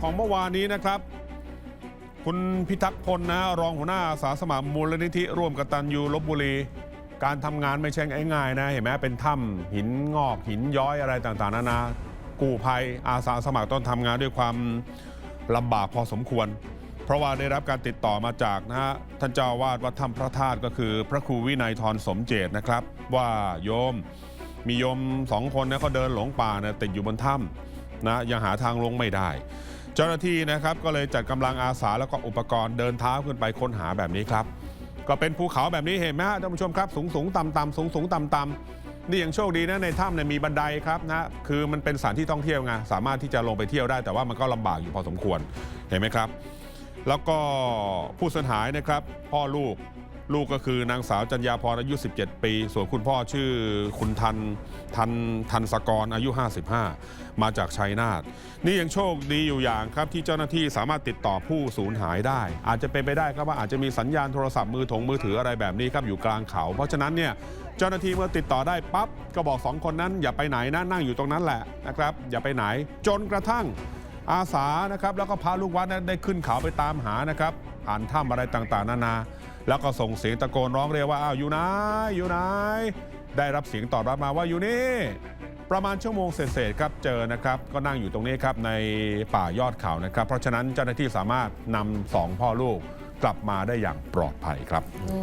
ของเมื่อวานนี้นะครับ คุณพิทักษ์พลนะรองหัวหน้าอาสาสมัครมูลนิธิร่วมกตันยูลบบุรี การทำงานไม่ใช่ง่ายๆนะ เห็นไหมเป็นถ้ำหินงอกหินย้อยอะไรต่างๆ นานากู้ภัยอาสาสมัครต้องทำงานด้วยความลำบากพอสมควร เพราะว่าได้รับการติดต่อมาจากนะฮะท่านเจ้าวาดวัดถ้ำพระธาตุก็คือพระครูวินัยทรสมเจตนะครับ ว่าโยมมีโยมสองคนนะเขาเดินหลงป่าเนี่ยติดอยู่บนถ้ำนะยังหาทางลงไม่ได้ เจ้าหน้าที่นะครับก็เลยจัดกำลังอาสาแล้วก็อุปกรณ์เดินเท้าขึ้นไปค้นหาแบบนี้ครับ ก็เป็นภูเขาแบบนี้เห็นไหมฮะท่านผู้ชมครับ สูงสูงต่ำต่ำสูงสูงต่ำต่ำนี่ยังโชคดีนะในถ้ำเนี่ยมีบันไดครับนะคือมันเป็นสถานที่ท่องเที่ยวไงสามารถที่จะลงไปเที่ยวได้แต่ว่ามันก็ลำบากอยู่พอสมควรเห็นไหมครับ แล้วก็ผู้สูญหายนะครับ พ่อลูก ลูกก็คือนางสาวจัญญาพรอายุ 17 ปี ส่วนคุณพ่อชื่อคุณทันทันทันสกรอายุ 55 มาจากชัยนาทนี่ยังโชคดีอยู่อย่างครับที่เจ้าหน้าที่สามารถติดต่อผู้สูญหายได้ อาจจะเป็นไปได้ครับว่าอาจจะมีสัญญาณโทรศัพท์มือถงมือถืออะไรแบบนี้ครับอยู่กลางเขา เพราะฉะนั้นเนี่ยเจ้าหน้าที่เมื่อติดต่อได้ปั๊บก็บอกสองคนนั้นอย่าไปไหนนะนั่งอยู่ตรงนั้นแหละนะครับ อย่าไปไหนจนกระทั่งอาสานะครับแล้วก็พาลูกวัดนั้นได้ขึ้นเขาไปตามหานะครับผ่านถ้ำอะไรต่างๆ นานา แล้วก็ส่งเสียงตะโกนร้องเรียกว่าอ้าวอยู่ไหนอยู่ไหนได้รับเสียงตอบรับมาว่าอยู่นี่ ประมาณชั่วโมงเศษๆครับเจอนะครับ ก็นั่งอยู่ตรงนี้ครับในป่ายอดเขานะครับ เพราะฉะนั้นเจ้าหน้าที่สามารถนำสองพ่อลูกกลับมาได้อย่างปลอดภัยครับอื